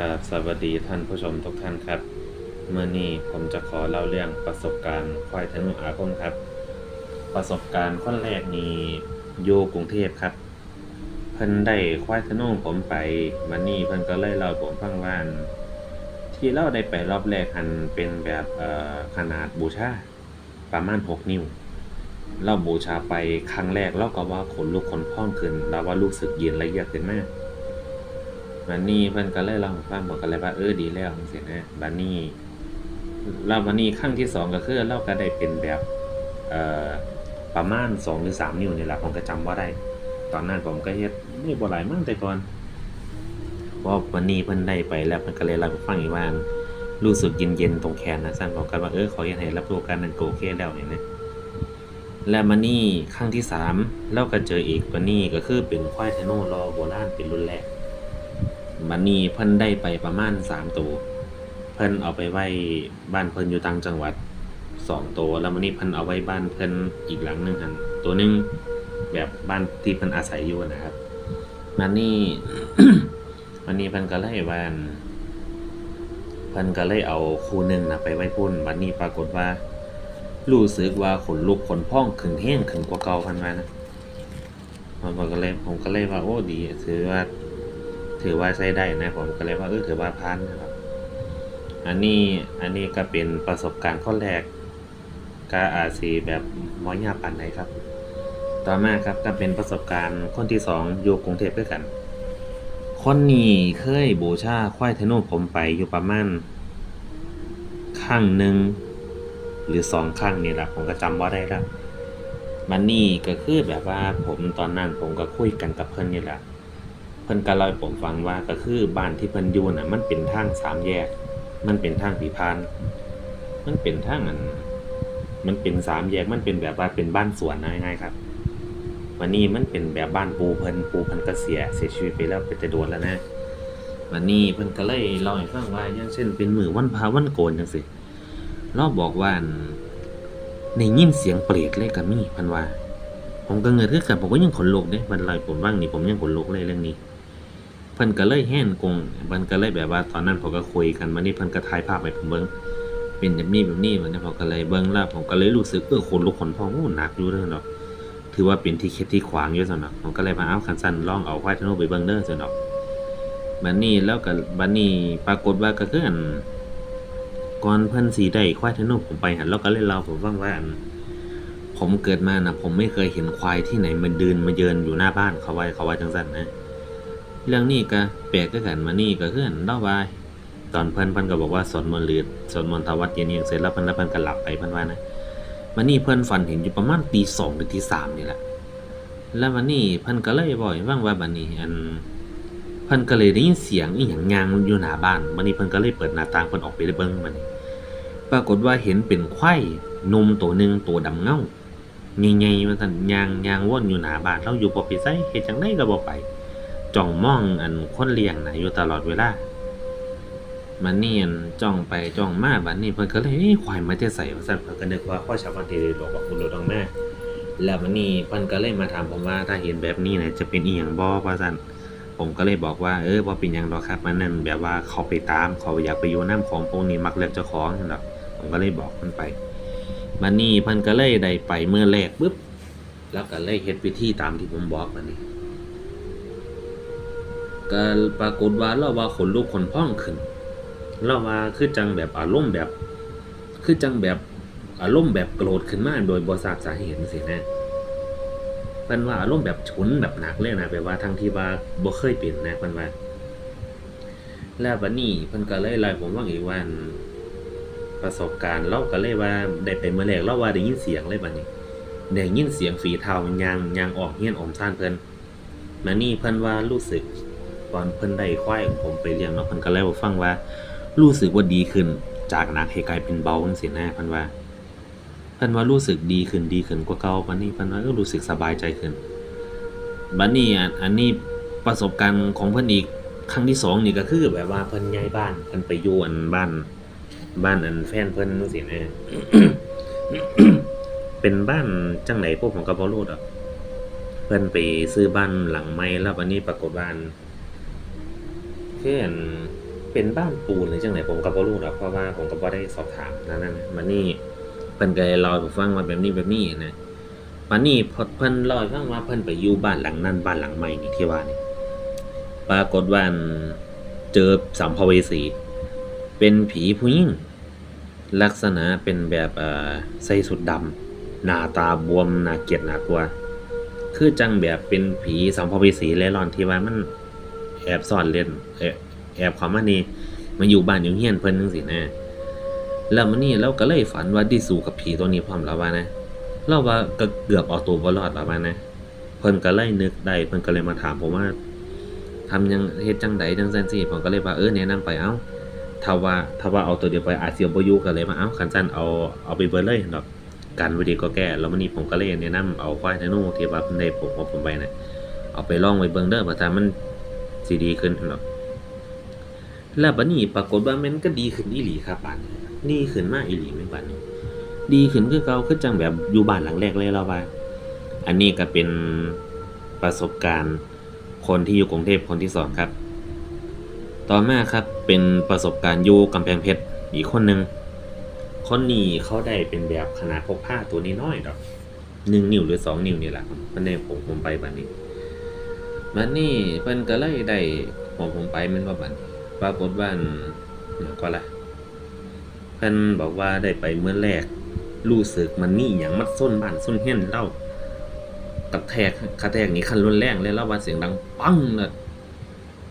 กราบสวัสดีท่านผู้ชมทุกท่านครับ เมื่อนี้ผมจะขอเล่าเรื่องประสบการณ์ควายธนูอาคมครับ ประสบการณ์คนแรกนี้อยู่กรุงเทพครับ เพิ่นได้ควายธนูผมไปมันนี่เพิ่นก็เลยเล่าผมฟังว่าที่เราได้ไปรอบแรกหันเป็นแบบขนาดบูชาประมาณ 6 นิ้วเราบูชาไปครั้งแรกเราก็ว่าขนลุกขนพองขึ้นเราว่ารู้สึกเย็นละเอียดขึ้นมาก บันนี้เพิ่นก็เลยเล่าให้ฟังบอกกันเลยว่าเออดีแล้วจังซี่นะบันนี้เราบันนี้ครั้งที่สองก็คือเราก็ได้เป็นแบบเอ่อประมาณสองหรือสามนิ้วนี่แหละผมก็จำว่าได้ ตอนนั้นผมก็เฮ็ดไม่บ่หลายมั่งแต่ก่อนเพราะวันนี้เพิ่นได้ไปแล้วเพิ่นก็เลยเล่าให้ฟังอีกว่ารู้สึกเย็นๆตรงแขนนะสั่นบอกกันว่าเออขออย่าให้รับรู้กันนั่นโอเคแล้วเนี่ยนะและมานี่ครั้งที่สามเราก็เจออีกวันนี้ก็คือเป็นควายเทโนรอโบราณเป็นรุ่นแรก บันนี้เพิ่นได้ไปประมาณสามตัว เพิ่นเอาไปไว้บ้านเพิ่นอยู่ต่างจังหวัดสองตัวแล้วมันนี้เพิ่นเอาไว้บ้านเพิ่นอีกหลังหนึ่งหันตัวหนึ่งแบบบ้านที่เพิ่นอาศัยอยู่นะครับมันนี่มันนี้เพิ่นก็เลยว่านเพิ่นก็เลยเอาคู่หนึ่งนะไปไว้พุ่นบัดนี้ปรากฏว่ารู้สึกว่าขนลุกขนพองขึ้นแห้งขึ้นกว่าเก่าเพันว่านะผมก็เลยผมก็เลยว่าโอ้ดีถือว่า ถือว่าใช้ได้นะผมก็เลยว่าเออถือว่าพันนะครับ อันนี้อันนี้ก็เป็นประสบการณ์ข้อแรกก็อาจสีแบบมอยาปันไหนครับ ต่อมาครับก็เป็นประสบการณ์คนที่สองอยู่กรุงเทพด้วยกัน คนนี้เคยบูชาควายเทโนผมไปอยู่ประมาณข้างหนึ่งหรือสองข้างนี่แหละผมก็จำว่าได้แล้วมันนี่ก็คือแบบว่าผมตอนนั้นผมก็คุยกันกับเพื่อนนี่แหละ เพิ่นก็เล่าให้ผมฟังว่าก็คือบ้านที่เพิ่นอยู่น่ะ มันเป็นทางสามแยก มันเป็นทางผีพาน มันเป็นทางอันมันเป็นสามแยกมันเป็นแบบว่าเป็นบ้านสวนนะง่ายๆครับวันนี้มันเป็นแบบบ้านปูเพิ่นปูเพิ่นก็เสียเสียชีวิตไปแล้วเป็นแต่โดนแล้วนะวันนี้เพิ่นก็เลยเล่าให้ฟังว่าอย่างเช่น เป็นมือวันพาวันโกนจังซี่เราบอกว่าในยินเสียงเปรตเลยก็มีเพิ่นว่าผมก็เงินคือกันผมก็ยังขนลุกเด้มันเลยผมว่างนี่ผมยังขนลุกเลยเรื่องนี้ เพิ่นก็เลยแห่นกงเพิ่นก็เลยแบบว่าตอนนั้นผมก็คุยกันมานี่เพิ่นก็ถ่ายภาพให้ผมเบิ่งเป็นแบบนี้แบบนี้มันนี้ผมก็เลยเบิ่งแล้วผมก็เลยรู้สึกเออขนลุกขนพองโอ้หนักอยู่เด้อเนาะถือว่าเป็นที่เค็ดที่ขวางอยู่ซั่นเนาะผมก็เลยมาเอาคันสั้นลองเอาควายทะโนไปเบิ่งเด้อซั่นเนาะบัดนี้แล้วก็บัดนี้ปรากฏว่าก็คืออันก่อนเพิ่นสิได้ควายทะโนผมไปหันแล้วก็เลยเล่าผมฟังว่าอันผมเกิดมานะผมไม่เคยเห็นควายที่ไหนมันเดินมาเยินอยู่หน้าบ้านเขาไว้เขาไว้จังสันนะ เรื่องนี้ก็แปลกก็กันมานี่ก็คืออันเล่าว่าตอนเพิ่นเพิ่นก็บอกว่าสวดมนต์หรือสวดมนต์ทวัดเย็นๆเสร็จแล้วเพิ่นแล้วเพิ่นก็หลับไปเพิ่นว่านะมานี่เพิ่นฝันเห็นอยู่ประมาณตีสองหรือตีสามนี่แหละแล้ววันนี้เพิ่นก็เลยบอกให้ฟังว่าบัดนี้อันเพิ่นก็เลยได้ยินเสียงอีหยังยางอยู่หน้าบ้านบัดนี้เพิ่นก็เลยเปิดหน้าต่างเพิ่นออกไปเบิ่งบัดนี้ ปรากฏว่าเห็นเป็นควายนมตัวหนึ่งตัวดำเงาใหญ่ๆมาสั่นยางยางว่อนอยู่หน้าบ้านเราอยู่บ่ไปไสเฮ็ดจังไดก็บ่ไป จ้องมองอันคนเลี้ยงนะอยู่ตลอดเวลามันนี่อันจ้องไปจ้องมาบัดนี้เพิ่นก็เลยเอ้ยควายมาแต่ไสว่าซั่นเพิ่นก็นึกว่าควาชาวบ้านที่ได้บอกว่าคุณรู้ดังแม่แล้วมันนี่เพิ่นก็เลยมาถามผมว่าถ้าเห็นแบบนี้นะจะเป็นอีหยังบ่ว่าซั่นผมก็เลยบอกว่าเออบ่เป็นหยังดอกครับมันนั่นแบบว่าเขาไปตามเขาอยากไปอยู่น้ำของพวกนี้มักเลือกเจ้าของนั่นดอกผมก็เลยบอกมันไปมันนี่เพันก็เลยได้ไปเมื่อแรกปุ๊บแล้วก็เลยเฮ็ดพิธีตามที่ผมบอกมันนี่ ก็ปรากฏว่าเราว่าขนลุกขนพองขึ้นเราว่าคือจังแบบอารมณ์แบบ คือจังแบบอารมณ์แบบโกรธขึ้นมาโดยบ่ทราบสาเหตุสินะเพิ่นว่าอารมณ์แบบฉุนแบบหนักเลยนะแปลว่าทั้งที่ว่าบ่เคยเป็นนะเพิ่นว่า แล้วบัดนี้เพิ่นก็เลยเล่าให้ผมว่าอีกวันประสบการณ์เราก็เลยว่าได้ไปเมื่อแรกเราว่าได้ยินเสียงเลยบัดนี้ได้ยินเสียงฝีเท้ายางยางออกเฮียนออมซ่านเพิ่นมานี่เพิ่นว่ารู้สึก ตอนเพิ่นได้ควายของผมไปเลี้ยงเนาะเพิ่นก็เล่าให้ฟังว่า รู้สึกว่าดีขึ้น จากหนักให้กลายเป็นเบาจังซี่นะเพิ่นว่าเพิ่นว่ารู้สึกดีขึ้นดีขึ้นกว่าเก่าบัดนี้เพิ่นว่าก็รู้สึกสบายใจขึ้นบัดนี้อันนี้ประสบการณ์ของเพิ่นอีกครั้งที่สองนี่ก็คือแบบว่าเพิ่นย้ายบ้านเพิ่นไปอยู่อันบ้านบ้านอันแฟนเพิ่นจังซี่นะเป็นบ้านจังไหนพวกผมก็บ่รู้ดอกเพิ่นไปซื้อบ้านหลังใหม่แล้ววันนี้ปรากฏว่าอัน คืออันเป็นบ้านปูนหรือจังไหนผมก็บ่รู้หรอกเพราะว่าผมก็บ่ได้สอบถามนั่นนั่นนะมันนี่เพิ่นก็เลยเล่าให้ผมฟังว่าแบบนี้แบบนี้นะมันนี่พอเพิ่นเล่าให้ฟังว่าเพิ่นไปอยู่บ้านหลังนั้นบ้านหลังใหม่นี่ที่ว่านี่ปรากฏว่าอันเจอสัมภเวสีเป็นผีผู้หญิงลักษณะเป็นแบบเอ่อใส่สุดดำหน้าตาบวมหน่าเกลียดหน่ากลัว คือจังแบบเป็นผีสัมภเวสีเล่ร่อนที่ว่ามัน แอบซ่อนเล่นแอบเข้ามานี่มาอยู่บ้านอยู่เฮียนเพิ่นจังซี่นะแล้วมันนี่เราก็เลยฝันว่าได้สู้กับผีตัวนี้พร้อมแล้วว่านะเราว่าก็เกือบเอาตัวบ่รอดแล้วว่านะเพิ่นก็เลยนึกได้เพิ่นก็เลยมาถามผมว่าทำยังเฮ็ดจังใดจังซั่นสิผมก็เลยว่าเออแนะนำไปเอ้าถ้าว่าถ้าว่าเอาตัวเดียวไปอาจสิบ่อยู่ก็เลยมาเอ้าคันซั่นเอาเอาไปเบิดเลยดอกกันไว้ดีก็แก้แล้วมันนี่ผมก็เลยแนะนำเอาควายธนูที่ว่าเพิ่นได้ผมของผมไปนะเอาไปลองไว้เบิ่งเด้อว่าถ้ามัน สิดีขึ้นดอกแล้วบัดนี้ปรากฏว่ามันก็ดีขึ้นอีหลีครับบัดนี้ดีขึ้นมากอีหลีแม่นบัดนี้ ดีขึ้นคือเก่าคือจังแบบอยู่บ้านหลังแรกเลยเราว่า อันนี้ก็เป็นประสบการณ์ คนที่อยู่กรุงเทพคนที่สองครับ ต่อมาครับเป็นประสบการณ์อยู่กำแพงเพชรอีกคนหนึ่งคนนี้เขาได้เป็นแบบขนาดพกผ้าตัวนี้น้อยดอกหนึ่งนิ้วหรือสองนิ้วนี่แหละครับมันในผมผมไปบัดนี้ บัดนี้เพิ่นก็เลยได้ผมผมไปมันว่าบัดนี้ปรากฏว่านเนี่ยก็ละเพิ่นบอกว่าได้ไปเมื่อแรก รู้สึกมันนี่อย่างมัดส้นบ้านส้นเฮียนเล่ากระแทกกระแทกนี่คันรุนแรงเลยแล้วว่าเสียงดังปังเลย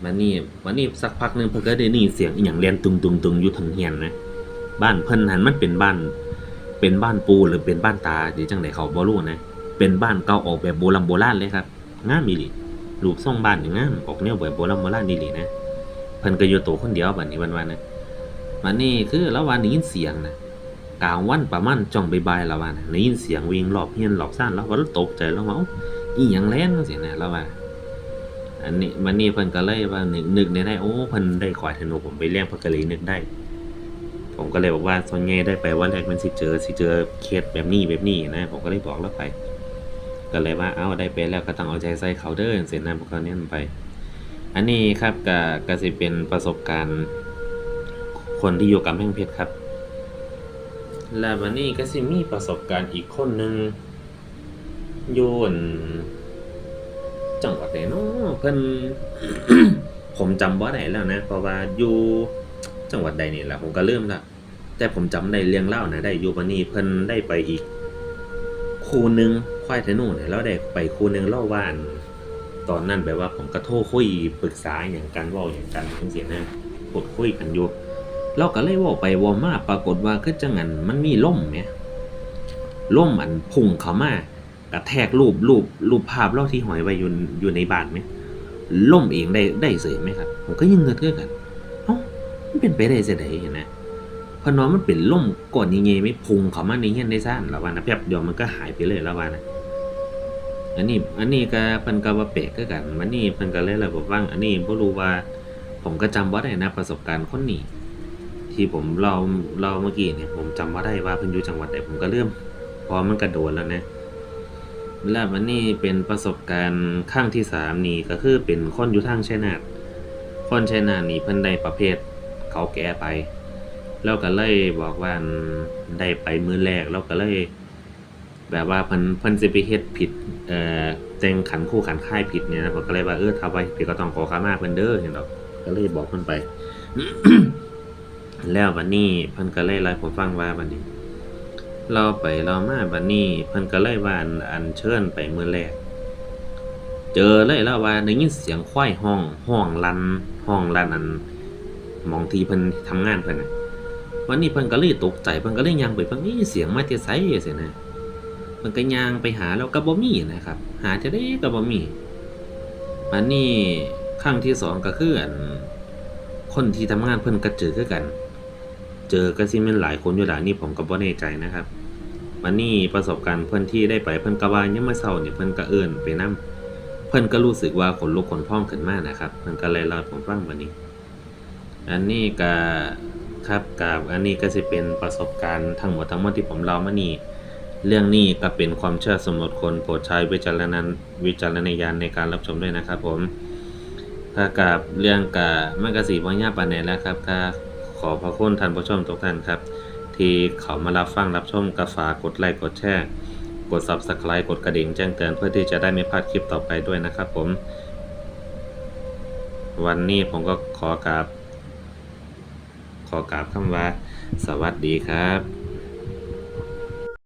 มันนี่มันนี่สักพักหนึ่งเพิ่นก็ได้ยินเสียงอหย่างเรียนตุงตุงตุงอยู่ทางเฮียนนะบ้านเพิ่นหันมันเป็นบ้าน เป็นบ้านปูหรือเป็นบ้านตาหรือจังไดเขาบ่รู้นะเป็นบ้านเก่าออกแบบโบราณโบราณเลยครับงามีหลี รูปทรงบ้านอย่างงามออกแนวแบบโบราณโบราณอีหลีนะเพิ่นก็อยู่ตัวคนเดียวบัดนี้วันๆนนะมันนี่คือแล้ววันได้ยินเสียงนะกลางวันประมาณจ่องใบ่ายล้วว่านะได้ยินเสียงวิ่งรอบเฮียนรอบซ่านแล้วก็ตกใจแล้วว่าเอ้าอีหยังแล่นจังซี่นะล้วว่าอันนี้มันนี่เพิ่นก็เลยว่านึกนึกได้ได้โอ้เพิ่นได้ขวายธนูผมไปเลี้ยงเพิ่นก็เลยนึกได้ผมก็เลยบอกว่าส่วนใหญ่ได้ไปว่าแรกมันสิเจอสิเจอเคสแบบนี้แบบนี้นะ ผมก็เลยบอกแล้วไป ก็เลยว่าเอ้าได้ไปแล้วก็ต้องเอาใจใส่เขาเด้อเสร็จนะผมก็เน้นไป อันนี้ครับก็ก็สิเป็นประสบการณ์ คนที่อยู่กำแพงเพชรครับแล้ววันนี้ก็สิมีประสบการณ์อีกคนหนึ่งโยนจังหวัดไหนเนาะเพิ่นผมจำว่าไหนแล้วนะเพราะว่าอยู่จังหวัดใดนี่แหละผมก็เริ่มละแต่ผมจำได้เรียงเล่านะได้อยู่วันนี้เพิ่นได้ไปอีก คู่หนึ่งควายธนูเนี่ยแล้วได้ไปคู่หนึ่งเล่าว่านตอนนั้นแบบว่าผมก็โทรคุยปรึกษาอย่างกันว่าอย่างกันจังซี่นะพูดคุยกันอยู่เราก็เลยว่าไปว่ามาปรากฏว่าคือจังหันมันมีล่มไหมล่มอันพุ่งเข้ามากระแทกรูปรูปรูปภาพเราที่หอยไว้อยู่อยู่ในบ้านไหมล่มเองได้ได้เสยไหมครับผมก็ยังเงินเกือกันเอ้ามันเป็นไปได้เสียดายเห็นนะ พราะน้องมันเป็นล่มก่อนยังไงไม่พุงเขามาในเฮียนได้ซ่านล้วว่านะแป๊บเดียวมันก็หายไปเลยล้วว่านะอันนี้อันนี้ก็เพิ่นก็ว่าเปะคือกันมันนี่เพิ่นก็เลยระบบว่าอันนี้บ่รู้ว่าผมก็จำบ่ได้นะประสบการณ์คนนี้ที่ผมเราเราเมื่อกี้เนี่ยผมจำว่าได้ว่าเพิ่นอยู่จังหวัดใดผมก็เริ่มพอมันกระโดดแล้วนะแล้ววันนี้เป็นประสบการณ์ครั้งที่สามนี่ก็คือเป็นคนอยู่ทางชัยนาทคนชัยนาทนี่เพิ่นได้ประเภทเขาแก่ไป แล้วก็เลยบอกว่าอันได้ไปมื้อแรกแล้วก็เลย แบบว่าเพิ่นเพิ่นสิไปเฮ็ดผิดเอ่อแต่งขันคู่ขันค่ายผิดเนี่ยนะผมก็เลยว่าเออถ้าไว้พี่ก็ต้องขอขมาเพิ่นเด้อเห็นดอกก็เลยบอกเพิ่นไป แล้ววันนี้เพิ่นก็เลยเล่าให้ผมฟังว่าบัดนี้ เราไปเรามาบัดนี้เพิ่นก็เลยว่าอันอันเชิญไปมื้อแรกเจอเลยแล้วว่าได้ยินเสียงควายห้องห้องลันห้องลันอันมองที่เพิ่นทำงานเพิ่นน่ะ วันนี้เพิ่นก็เลยตกใจเพิ่นก็เลยย่างไปเพิ่นนี่เสียงมาแต่ไสจังซี่นะเพิ่นก็ย่างไปหาแล้วก็บ่มีนะครับ หาจะได้ก็บ่มีอันนี้ครั้งที่สองก็คืออันคนที่ทำงานเพิ่นก็เจอคือกัน เจอก็สิม่นหลายคนอยู่ล่ะนี่ผมก็บ่แน่ใจนะครับวันนี้ประสบการณ์เพิ่นที่ได้ไปเพิ่นก็ว่ายังมื้อเช้านี่ยเพิ่นก็เอิ้นไปนํเพิ่นก็รู้สึกว่าขนลุกขนพองขึ้นมากนะครับเพิ่นก็เลยเล่าผมฟังวันนี้ อันนี้ก็ ครับกับอันนี้ก็สิเป็นประสบการณ์ทั้งหมดทั้งมวลที่ผมเล่ามานี่เรื่องนี้ก็เป็นความเชื่อสมมติคนโปรดใช้วิจารณวิจารณญาณในการรับชมด้วยนะครับผมถ้ากับเรื่องกะมันก็สิบ่ยาปานใดแล้วครับก็ขอพระคุณท่านผู้ชมทุกท่านครับ ที่เขามารับฟังรับชมก็ฝากกดไลค์กดแชร์กด Subscribe กดกระดิ่งแจ้งเตือนเพื่อที่จะได้ไม่พลาดคลิปต่อไปด้วยนะครับผม วันนี้ผมก็ขอกราบ ขอกราบคำว่า สวัสดีครับ